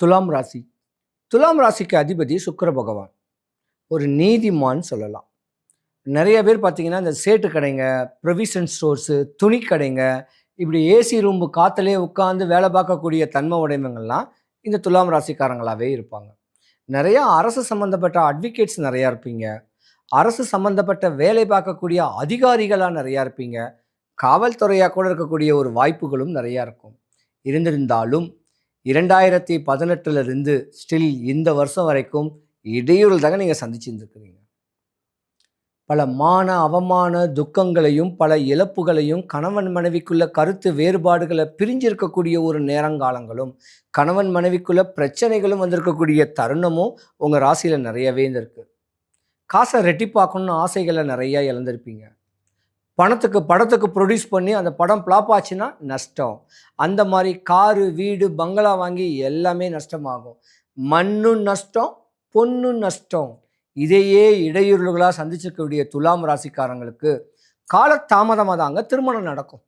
துலாம் ராசி. துலாம் ராசிக்கு அதிபதி சுக்கர பகவான். ஒரு நீதிமான் சொல்லலாம். நிறைய பேர் பார்த்தீங்கன்னா இந்த சேட்டு கடைங்க ப்ரொவிஷன் ஸ்டோர்ஸு துணி கடைங்க இப்படி ஏசி ரூம்பு காற்றுலேயே உட்காந்து வேலை பார்க்கக்கூடிய தன்மை உடைமைகள்லாம் இந்த துலாம் ராசிக்காரங்களாகவே இருப்பாங்க. நிறையா அரசு சம்மந்தப்பட்ட அட்வொகேட்ஸ் நிறையா இருப்பீங்க. அரசு சம்மந்தப்பட்ட வேலை பார்க்கக்கூடிய அதிகாரிகளாக நிறையா இருப்பீங்க. காவல்துறையாக கூட இருக்கக்கூடிய ஒரு வாய்ப்புகளும் நிறையா இருக்கும். இருந்திருந்தாலும் இரண்டாயிரத்தி பதினெட்டுலேருந்து ஸ்டில் இந்த வருஷம் வரைக்கும் இடையூறு தாங்க நீங்கள் சந்திச்சுருந்துருக்குறீங்க. பல மான அவமான துக்கங்களையும் பல இழப்புகளையும் கணவன் மனைவிக்குள்ள கருத்து வேறுபாடுகளை பிரிஞ்சிருக்கக்கூடிய ஒரு நேரங்காலங்களும் கணவன் மனைவிக்குள்ள பிரச்சனைகளும் வந்திருக்கக்கூடிய தருணமும் உங்கள் ராசியில் நிறையவே இருந்திருக்கு. காசை ரெட்டிப்பாக்கணும்னு ஆசைகளை நிறையா இழந்திருப்பீங்க. பணத்துக்கு படத்துக்கு ப்ரொடியூஸ் பண்ணி அந்த படம் ஃப்ளாப் ஆச்சுன்னா நஷ்டம். அந்த மாதிரி காரு வீடு பங்களா வாங்கி எல்லாமே நஷ்டமாகும். மண்ணும் நஷ்டம் பொண்ணும் நஷ்டம். இதையே இடையூறுகளாக சந்திச்சிருக்கக்கூடிய துலாம் ராசிக்காரங்களுக்கு காலதாமதமாக தாங்க திருமணம் நடக்கும்.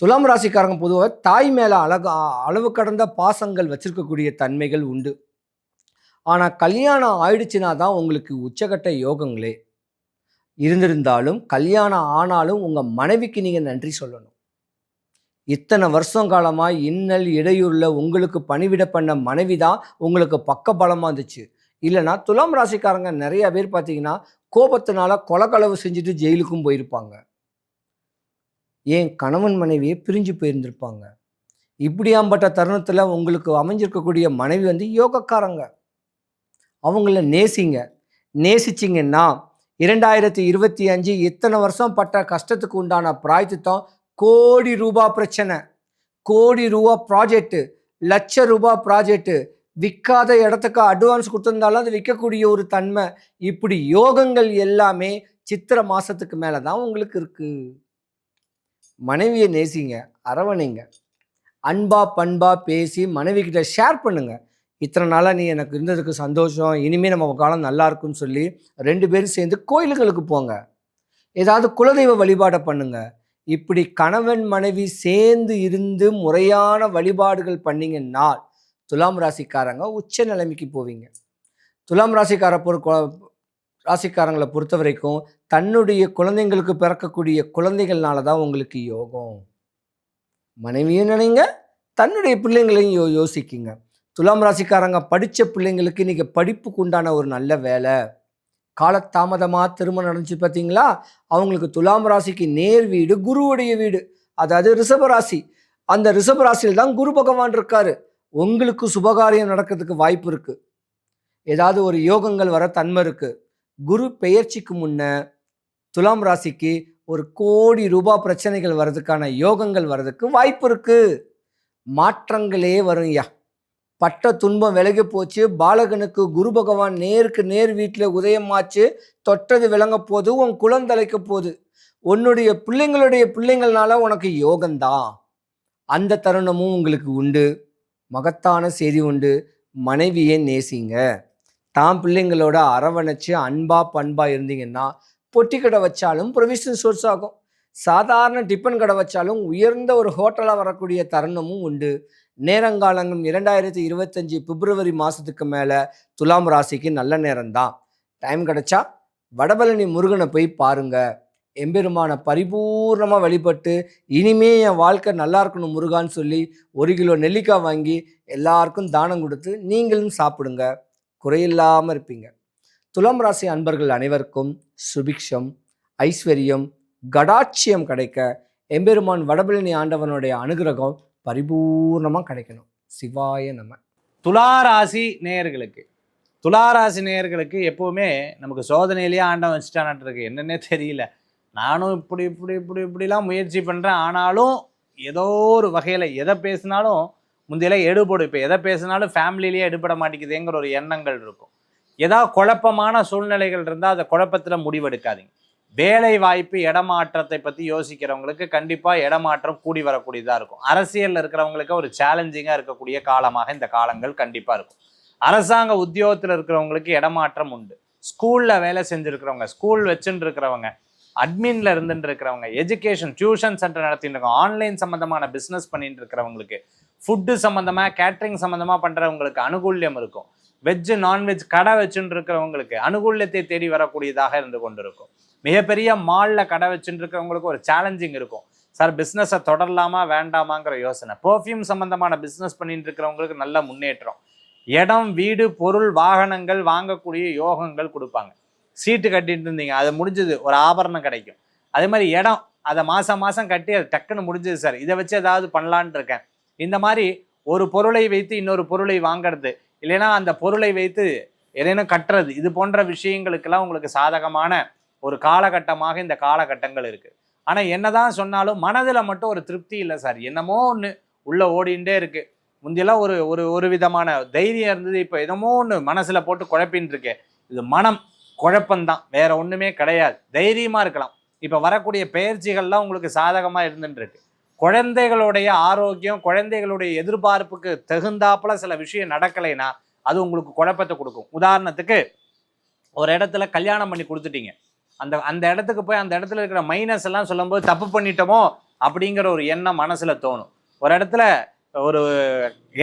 துலாம் ராசிக்காரங்க பொதுவாக தாய் மேலே அழகு அளவு கடந்த பாசங்கள் வச்சிருக்கக்கூடிய தன்மைகள் உண்டு. ஆனால் கல்யாணம் ஆயிடுச்சுனா தான் உங்களுக்கு உச்சகட்ட யோகங்களே. இருந்திருந்தாலும் கல்யாணம் ஆனாலும் உங்கள் மனைவிக்கு நீங்கள் நன்றி சொல்லணும். இத்தனை வருஷம் காலமாக இன்னல் இடையூரில் உங்களுக்கு பணிவிட பண்ண மனைவி தான் உங்களுக்கு பக்கபலமாக இருந்துச்சு. இல்லைனா துலாம் ராசிக்காரங்க நிறைய பேர் பார்த்தீங்கன்னா கோபத்தினால கொலக்களவு செஞ்சுட்டு ஜெயிலுக்கும் போயிருப்பாங்க. ஏன் கணவன் மனைவியே பிரிஞ்சு போயிருந்திருப்பாங்க. இப்படியாம்பட்ட தருணத்தில் உங்களுக்கு அமைஞ்சிருக்கக்கூடிய மனைவி வந்து யோகக்காரங்க. அவங்கள நேசிங்க. நேசிச்சிங்கன்னா இரண்டாயிரத்தி இருபத்தி அஞ்சு இத்தனை வருஷம் பட்ட கஷ்டத்துக்கு உண்டான பிராய்த்தித்தம் கோடி ரூபா பிரச்சனை. கோடி ரூபா ப்ராஜெக்ட்டு லட்ச ரூபா ப்ராஜெக்ட்டு விற்காத இடத்துக்கு அட்வான்ஸ் கொடுத்துருந்தாலும் அது விற்கக்கூடிய ஒரு தன்மை. இப்படி யோகங்கள் எல்லாமே சித்திரை மாதத்துக்கு மேலே தான் உங்களுக்கு இருக்குது மனைவியை நேசிங்க அரவணைங்க. அன்பா பண்பா பேசி மனைவி கிட்ட ஷேர் பண்ணுங்கள் இத்தனை நாளாக நீ எனக்கு இருந்ததுக்கு சந்தோஷம் இனிமேல் நம்ம காலம் நல்லா இருக்குன்னு சொல்லி ரெண்டு பேரும் சேர்ந்து கோயில்களுக்கு போங்க. ஏதாவது குலதெய்வ வழிபாடை பண்ணுங்க. இப்படி கணவன் மனைவி சேர்ந்து இருந்து முறையான வழிபாடுகள் பண்ணீங்கன்னா துலாம் ராசிக்காரங்க உச்ச நிலைமைக்கு போவீங்க. துலாம் ராசிக்கார பொறு ராசிக்காரங்களை பொறுத்த வரைக்கும் தன்னுடைய குழந்தைங்களுக்கு பிறக்கக்கூடிய குழந்தைகள்னால தான் உங்களுக்கு யோகம். மனைவியும் நினைங்க தன்னுடைய பிள்ளைங்களையும் யோ யோசிக்குங்க. துலாம் ராசிக்காரங்க படித்த பிள்ளைங்களுக்கு இன்றைக்கி படிப்புக்கு உண்டான ஒரு நல்ல வேலை. காலத்தாமதமாக திருமணம் நடந்துச்சு பார்த்தீங்களா அவங்களுக்கு துலாம் ராசிக்கு நேர் வீடு குருவுடைய வீடு. அதாவது ரிஷபராசி அந்த ரிஷபராசியில் தான் குரு பகவான் இருக்காரு. உங்களுக்கு சுபகாரியம் நடக்கிறதுக்கு வாய்ப்பு இருக்குது ஏதாவது ஒரு யோகங்கள் வர தன்மை இருக்குது குரு பெயர்ச்சிக்கு முன்ன துலாம் ராசிக்கு ஒரு கோடி ரூபாய் பிரச்சனைகள் வர்றதுக்கான யோகங்கள் வர்றதுக்கு வாய்ப்பு இருக்குது மாற்றங்களே வரும் ஐயா பட்ட துன்பம் விலகி போச்சு. பாலகனுக்கு குரு பகவான் நேருக்கு நேர் வீட்டில் உதயமாச்சு. தொட்டது விளங்க போது உன் குழந்தலைக்க போகுது உன்னுடைய பிள்ளைங்களுடைய பிள்ளைங்கள்னால உனக்கு யோகந்தான் அந்த தருணமும் உங்களுக்கு உண்டு. மகத்தான செய்தி உண்டு. மனைவியை நேசிங்க. தான் பிள்ளைங்களோட அரவணைச்சு அன்பா பண்பா இருந்தீங்கன்னா பொட்டி கடை வச்சாலும் ப்ரொவிஷன் சோர்ஸ் ஆகும். சாதாரண டிஃபன் கடை வச்சாலும் உயர்ந்த ஒரு ஹோட்டலாக வரக்கூடிய தருணமும் உண்டு. நேரங்காலங்கள் இரண்டாயிரத்தி இருபத்தஞ்சி பிப்ரவரி மாதத்துக்கு மேலே துலாம் ராசிக்கு நல்ல நேரம்தான். டைம் கிடச்சா வடபழனி முருகனை போய் பாருங்கள் எம்பெருமான பரிபூர்ணமாக வழிபட்டு இனிமே என் வாழ்க்கை நல்லா இருக்கணும் முருகான்னு சொல்லி ஒரு கிலோ நெல்லிக்காய் வாங்கி எல்லாருக்கும் தானம் கொடுத்து நீங்களும் சாப்பிடுங்க. குறையில்லாமல் இருப்பீங்க. துலாம் ராசி அன்பர்கள் அனைவருக்கும் சுபிக்ஷம் ஐஸ்வர்யம் கடாட்சியம் கிடைக்க எம்பெருமான் வடபழனி ஆண்டவனுடைய அனுகிரகம் பரிபூர்ணமாக கிடைக்கணும். சிவாய நம்ம துளாராசி நேயர்களுக்கு. துளாராசி நேயர்களுக்கு எப்போவுமே நமக்கு சோதனையிலேயே ஆண்டவன் வச்சுட்டான்ட்டு இருக்கு என்னன்னே தெரியல. நானும் இப்படி இப்படி இப்படி இப்படிலாம் முயற்சி பண்ணுறேன் ஆனாலும் ஏதோ ஒரு வகையில் எதை பேசினாலும் முந்தையெல்லாம் எடுபடும். இப்போ எதை பேசினாலும் ஃபேமிலியிலேயே எடுபட மாட்டேங்குதுங்கிற ஒரு எண்ணங்கள் இருக்கும். ஏதாவது குழப்பமான சூழ்நிலைகள் இருந்தால் அந்த குழப்பத்தில் முடிவெடுக்காதீங்க. வேலை வாய்ப்பு இடமாற்றத்தை பற்றி யோசிக்கிறவங்களுக்கு கண்டிப்பாக இடமாற்றம் கூடி வரக்கூடியதாக இருக்கும். அரசியலில் இருக்கிறவங்களுக்கு ஒரு சேலஞ்சிங்காக இருக்கக்கூடிய காலமாக இந்த காலங்கள் கண்டிப்பாக இருக்கும். அரசாங்க உத்தியோகத்தில் இருக்கிறவங்களுக்கு இடமாற்றம் உண்டு. ஸ்கூலில் வேலை செஞ்சுருக்கிறவங்க ஸ்கூல் வச்சுட்டு இருக்கிறவங்க அட்மின்ல இருந்துட்டு இருக்கிறவங்க எஜுகேஷன் டியூஷன் சென்டர் நடத்திட்டு இருக்கோம் ஆன்லைன் சம்மந்தமான பிஸ்னஸ் பண்ணிட்டு இருக்கிறவங்களுக்கு ஃபுட்டு சம்மந்தமாக கேட்ரிங் சம்மந்தமாக பண்ணுறவங்களுக்கு அனுகூல்யம் இருக்கும். வெஜ்ஜு நான்வெஜ் கடை வச்சுட்டு இருக்கிறவங்களுக்கு அனுகூல்யத்தை தேடி வரக்கூடியதாக இருந்து கொண்டிருக்கும். மிகப்பெரிய மாலில் கடை வச்சுட்டு இருக்கிறவங்களுக்கு ஒரு சேலஞ்சிங் இருக்கும். சார் பிஸ்னஸை தொடரலாமா வேண்டாமாங்கிற யோசனை. பர்ஃப்யூம் சம்மந்தமான பிஸ்னஸ் பண்ணிட்டு இருக்கிறவங்களுக்கு நல்ல முன்னேற்றம். இடம் வீடு பொருள் வாகனங்கள் வாங்கக்கூடிய யோகங்கள் கொடுப்பாங்க. சீட்டு கட்டிட்டு இருந்தீங்க அது முடிஞ்சது ஒரு ஆபரணம் கிடைக்கும். அதே மாதிரி இடம் அதை மாதம் மாதம் கட்டி அது டக்குன்னு முடிஞ்சது சார் இதை வச்சு ஏதாவது பண்ணலான்னு இருக்கேன். இந்த மாதிரி ஒரு பொருளை வைத்து இன்னொரு பொருளை வாங்குறது இல்லைன்னா அந்த பொருளை வைத்து ஏதேனும் கட்டுறது இது போன்ற விஷயங்களுக்கெல்லாம் உங்களுக்கு சாதகமான ஒரு காலகட்டமாக இந்த காலகட்டங்கள் இருக்குது ஆனால் என்னதான் சொன்னாலும் மனதில் மட்டும் ஒரு திருப்தி இல்லை சார். என்னமோ ஒன்று உள்ளே ஓடிண்டே இருக்குது முந்தியெல்லாம் ஒரு ஒரு ஒரு விதமான தைரியம் இருந்தது. இப்போ என்னமோ ஒன்று மனசில் போட்டு குழப்பின்னு இருக்கு. இது மனம் குழப்பம்தான். வேற ஒன்றுமே கிடையாது. தைரியமாக இருக்கலாம். இப்போ வரக்கூடிய பயிற்சிகள்லாம் உங்களுக்கு சாதகமாக இருந்துட்டுருக்கு குழந்தைகளுடைய ஆரோக்கியம் குழந்தைகளுடைய எதிர்பார்ப்புக்கு தகுந்தாப்புல சில விஷயம் நடக்கலைன்னா அது உங்களுக்கு குழப்பத்தை கொடுக்கும். உதாரணத்துக்கு ஒரு இடத்துல கல்யாணம் பண்ணி கொடுத்துட்டீங்க. அந்த அந்த இடத்துக்கு போய் அந்த இடத்துல இருக்கிற மைனஸ் எல்லாம் சொல்லும்போது தப்பு பண்ணிட்டோமோ அப்படிங்கிற ஒரு எண்ணம் மனசில் தோணும். ஒரு இடத்துல ஒரு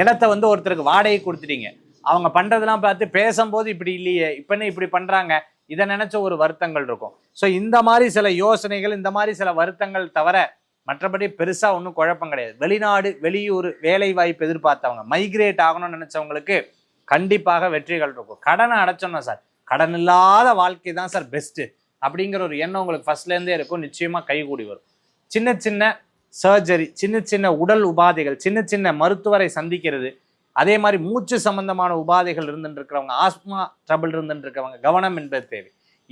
இடத்த வந்து ஒருத்தருக்கு வாடகை கொடுத்துட்டீங்க. அவங்க பண்ணுறதெல்லாம் பார்த்து பேசும்போது இப்படி இல்லையே இப்போன்னு இப்படி பண்ணுறாங்க இதை நினச்ச ஒரு வருத்தங்கள் இருக்கும். ஸோ இந்த மாதிரி சில யோசனைகள் இந்த மாதிரி சில வருத்தங்கள் தவிர மற்றபடி பெருசாக ஒன்றும் குழப்பம் கிடையாது. வெளிநாடு வெளியூர் வேலை வாய்ப்பு எதிர்பார்த்தவங்க மைக்ரேட் ஆகணும்னு நினச்சவங்களுக்கு கண்டிப்பாக வெற்றிகள் இருக்கும். கடனை அடைச்சோம்னா சார் கடன் இல்லாத வாழ்க்கை தான் சார் பெஸ்ட்டு அப்படிங்கிற ஒரு எண்ணம் உங்களுக்கு ஃபர்ஸ்ட்லேருந்தே இருக்கும். நிச்சயமாக கைகூடி வரும். சின்ன சின்ன சர்ஜரி சின்ன சின்ன உடல் உபாதைகள் சின்ன சின்ன மருத்துவரை சந்திக்கிறது. அதே மாதிரி மூச்சு சம்பந்தமான உபாதைகள் இருந்துட்டு இருக்கிறவங்க ஆஸ்மா ட்ரபிள் இருந்துட்டு இருக்கிறவங்க கவனம் என்பது தேவை.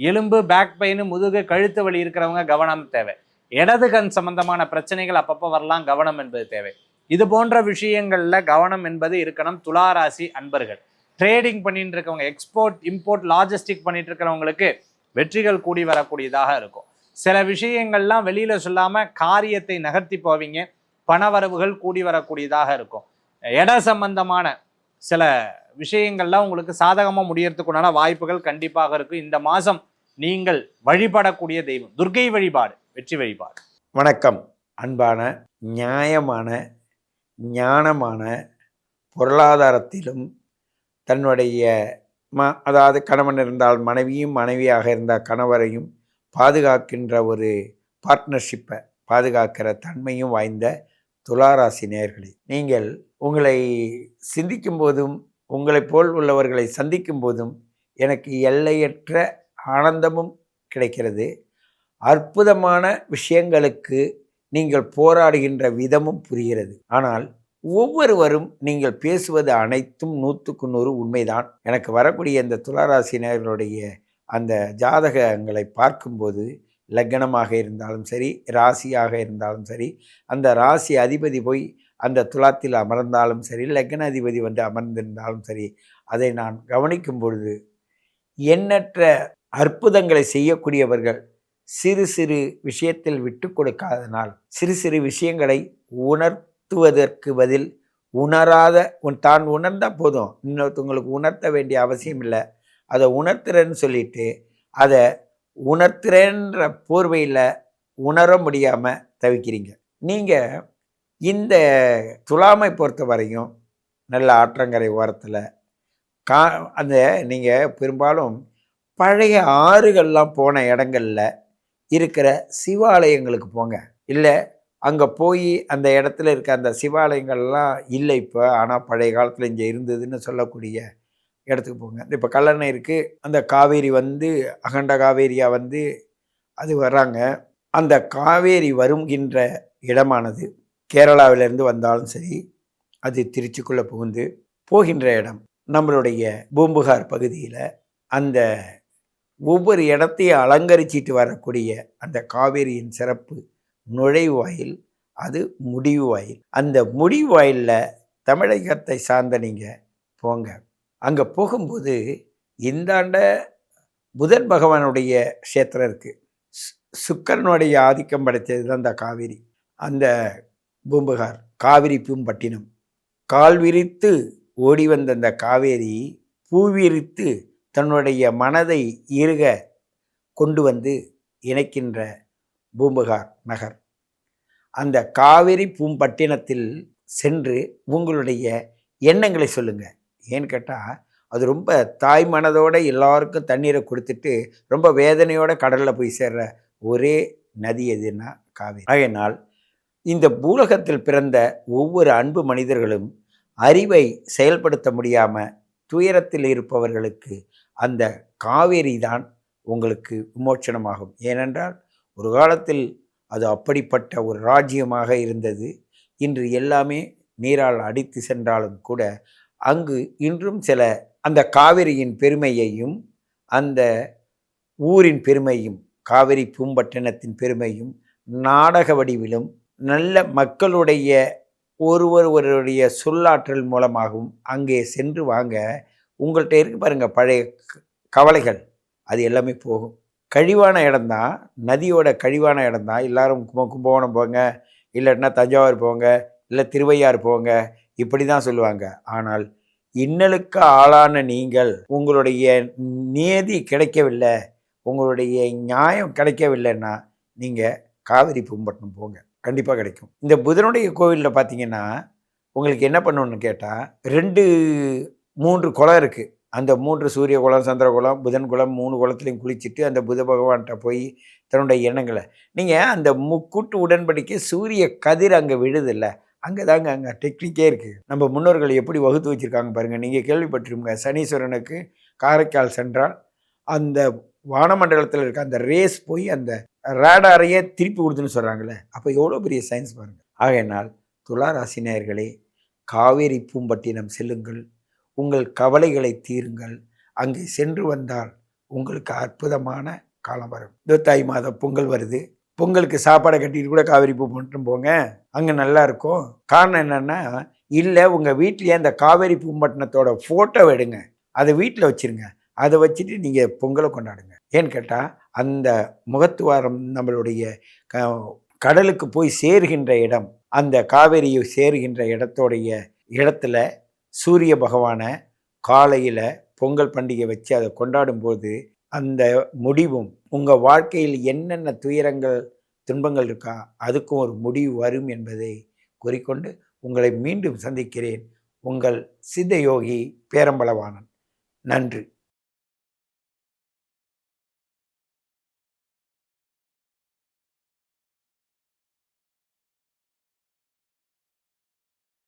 எலும்பு பேக் பெயின் முதுகு கழுத்து வலி இருக்கிறவங்க கவனம் தேவை. இடது கண் சம்பந்தமான பிரச்சனைகள் அப்பப்போ வரலாம் கவனம் என்பது தேவை. இது போன்ற விஷயங்களில் கவனம் என்பது இருக்கணும். துளாராசி அன்பர்கள். ட்ரேடிங் பண்ணிட்டு இருக்கவங்க எக்ஸ்போர்ட் இம்போர்ட் லாஜிஸ்டிக் பண்ணிட்டு இருக்கிறவங்களுக்கு வெற்றிகள் கூடி வரக்கூடியதாக இருக்கும். சில விஷயங்கள்லாம் வெளியில் சொல்லாமல் காரியத்தை நகர்த்தி போவீங்க. பணவரவுகள் கூடி வரக்கூடியதாக இருக்கும். இட சம்பந்தமான சில விஷயங்கள்லாம் உங்களுக்கு சாதகமாக முடியறதுக்குண்டான வாய்ப்புகள் கண்டிப்பாக இருக்கும் இந்த மாதம் நீங்கள் வழிபடக்கூடிய தெய்வம். துர்க்கை வழிபாடு வெற்றி வழிபாடு. வணக்கம். அன்பான நியாயமான ஞானமான பொருளாதாரத்திலும் தன்னுடைய ம அதாவது கணவன் இருந்தால் மனைவியும் மனைவியாக இருந்தால் கணவரையும் பாதுகாக்கின்ற ஒரு பார்ட்னர்ஷிப்பை பாதுகாக்கிற தன்மையும் வாய்ந்த துளாராசி நேயர்களே நீங்கள் உங்களை சிந்திக்கும் போதும் உங்களைப் போல் உள்ளவர்களை சந்திக்கும் போதும் எனக்கு எல்லையற்ற ஆனந்தமும் கிடைக்கிறது. அற்புதமான விஷயங்களுக்கு நீங்கள் போராடுகின்ற விதமும் புரிகிறது. ஆனால் ஒவ்வொருவரும் நீங்கள் பேசுவது அனைத்தும் நூற்றுக்கு நூறு உண்மைதான். எனக்கு வரக்கூடிய இந்த துளாராசினர்களுடைய அந்த ஜாதகங்களை பார்க்கும்போது லக்னமாக இருந்தாலும் சரி ராசியாக இருந்தாலும் சரி அந்த ராசி அதிபதி போய் அந்த துலாத்தில் அமர்ந்தாலும் சரி லக்ன அதிபதி வந்து அமர்ந்திருந்தாலும் சரி அதை நான் கவனிக்கும் பொழுது எண்ணற்ற அற்புதங்களை செய்யக்கூடியவர்கள் சிறு சிறு விஷயத்தில் விட்டு கொடுக்காதனால் சிறு சிறு விஷயங்களை உணர் உணர்த்துவதற்கு பதில் உணராத உன் தான் உணர்ந்தால் போதும். இன்னொருத்தவங்களுக்கு உணர்த்த வேண்டிய அவசியம் இல்லை. அதை உணர்த்துறேன்னு சொல்லிட்டு அதை உணர்த்துறேன்ற போர்வையில் உணர முடியாமல் தவிக்கிறீங்க. நீங்கள் இந்த துலாமை பொறுத்த வரையும் நல்ல ஆற்றங்கரை ஓரத்தில் கா அந்த நீங்கள் பெரும்பாலும் பழைய ஆறுகள்லாம் போன இடங்கள்ல இருக்கிற சிவாலயங்களுக்கு போங்க. இல்லை அங்கே போய் அந்த இடத்துல இருக்க அந்த சிவாலயங்கள்லாம் இல்லை இப்போ. ஆனால் பழைய காலத்தில் இங்கே இருந்ததுன்னு சொல்லக்கூடிய இடத்துக்கு போங்க. இப்போ கல்லணை இருக்குது அந்த காவேரி வந்து அகண்ட காவேரியாக வந்து அது வர்றாங்க. அந்த காவேரி வருகின்ற இடமானது கேரளாவிலேருந்து வந்தாலும் சரி அது திருச்சிக்குள்ளே புகுந்து போகின்ற இடம் நம்மளுடைய பூம்புகார் பகுதியில் அந்த ஒவ்வொரு இடத்தையும் அலங்கரிச்சிட்டு வரக்கூடிய அந்த காவேரியின் சிறப்பு நுழைவாயில் அது முடிவு வாயில் அந்த முடிவு வாயிலில் தமிழகத்தை சார்ந்த நீங்கள் போங்க. அங்கே போகும்போது இந்தாண்ட புதன் பகவானுடைய க்ஷேத்திரம் இருக்குது சுக்கரனுடைய ஆதிக்கம் படைத்தது தான் அந்த காவிரி. அந்த பூம்புகார் காவிரி பூம்பட்டினம். கால் விரித்து ஓடி வந்த அந்த காவேரி பூவிரித்து தன்னுடைய மனதை இருக கொண்டு வந்து இணைக்கின்ற பூம்புகார் நகர். அந்த காவிரி பூம்பட்டினத்தில் சென்று உங்களுடைய எண்ணங்களை சொல்லுங்கள் ஏன்னு கேட்டால் அது ரொம்ப தாய் மனதோட எல்லாருக்கும் தண்ணீரை கொடுத்துட்டு ரொம்ப வேதனையோட கடலில் போய் சேர்ற ஒரே நதி எதுன்னா காவிரி. ஆகையினால் இந்த பூலகத்தில் பிறந்த ஒவ்வொரு அன்பு மனிதர்களும் அறிவை செயல்படுத்த முடியாமல் துயரத்தில் இருப்பவர்களுக்கு அந்த காவேரி தான் உங்களுக்கு விமோச்சனமாகும். ஏனென்றால் ஒரு காலத்தில் அது அப்படிப்பட்ட ஒரு ராஜ்யமாக இருந்தது. இன்று எல்லாமே நீரால் அடித்து சென்றாலும் கூட அங்கு இன்றும் சில அந்த காவிரியின் பெருமையையும் அந்த ஊரின் பெருமையும் காவிரி பூம்பட்டினத்தின் பெருமையும் நாடக வடிவிலும் நல்ல மக்களுடைய ஒருவருவருடைய சொல்லாற்றல் மூலமாகவும் அங்கே சென்று வாங்க உங்கள்கிட்ட இருக்கு பாருங்கள் பழைய க- கவலைகள். அது எல்லாமே போகும். கழிவான இடம்தான் நதியோட கழிவான இடம்தான் எல்லாரும் கும்ப கும்பகோணம் போங்க இல்லைன்னா தஞ்சாவூர் போங்க இல்லை திருவையாறு போங்க இப்படி தான் சொல்லுவாங்க. ஆனால் இன்னலுக்கு ஆளான நீங்கள் உங்களுடைய நியதி கிடைக்கவில்லை உங்களுடைய நியாயம் கிடைக்கவில்லைன்னா நீங்கள் காவிரி பூம்பட்டினம் போங்க. கண்டிப்பாக கிடைக்கும். இந்த புதனுடைய கோவிலில் பார்த்தீங்கன்னா உங்களுக்கு என்ன பண்ணணும்னு கேட்டால் ரெண்டு மூன்று குளம் இருக்குது அந்த மூன்று சூரிய குலம் சந்திர குலம் புதன் குலம் மூணு குளத்துலையும் குளிச்சுட்டு அந்த புத பகவான்கிட்ட போய் தன்னுடைய எண்ணங்களை. நீங்கள் அந்த முக்கூட்டு உடன்படிக்கை சூரிய கதிர் அங்கே விழுதில்ல அங்கே தாங்க அங்கே டெக்னிக்கே இருக்குது நம்ம முன்னோர்கள் எப்படி வகுத்து வச்சுருக்காங்க பாருங்கள் நீங்கள் கேள்விப்பட்டிருங்க சனீஸ்வரனுக்கு காரைக்கால் சென்றால் அந்த வானமண்டலத்தில் இருக்க அந்த ரேஸ் போய் அந்த ரேடாரையே திருப்பி கொடுத்துன்னு சொல்கிறாங்களே அப்போ எவ்வளோ பெரிய சயின்ஸ் பாருங்கள் ஆகையினால் துலா காவேரி பூம்பட்டினம் செல்லுங்கள். உங்கள் கவலைகளை தீருங்கள். அங்கே சென்று வந்தால் உங்களுக்கு அற்புதமான காலம் வரும். இதோ மாதம் பொங்கல் வருது. பொங்கலுக்கு சாப்பாடை கட்டிட்டு கூட காவேரி பூ மட்டும் போங்க. அங்கே நல்லா இருக்கும். காரணம் என்னென்னா இல்லை உங்கள் வீட்லேயே அந்த காவேரி பூம்பட்டினத்தோட ஃபோட்டோ எடுங்க. அதை வீட்டில் வச்சிருங்க. அதை வச்சுட்டு நீங்கள் பொங்கலை கொண்டாடுங்க. ஏன்னு கேட்டால் அந்த முகத்துவாரம் நம்மளுடைய க கடலுக்கு போய் சேருகின்ற இடம் அந்த காவேரியை சேருகின்ற இடத்தோடைய இடத்துல சூரிய பகவானை காலையில் பொங்கல் பண்டிகை வச்சு அதை கொண்டாடும்போது அந்த முடிவும் உங்கள் வாழ்க்கையில் என்னென்ன துயரங்கள் துன்பங்கள் இருக்கா அதுக்கும் ஒரு முடிவு வரும் என்பதை கூறிக்கொண்டு உங்களை மீண்டும் சந்திக்கிறேன். உங்கள் சித்த யோகி பேரம்பலவாணன். நன்றி.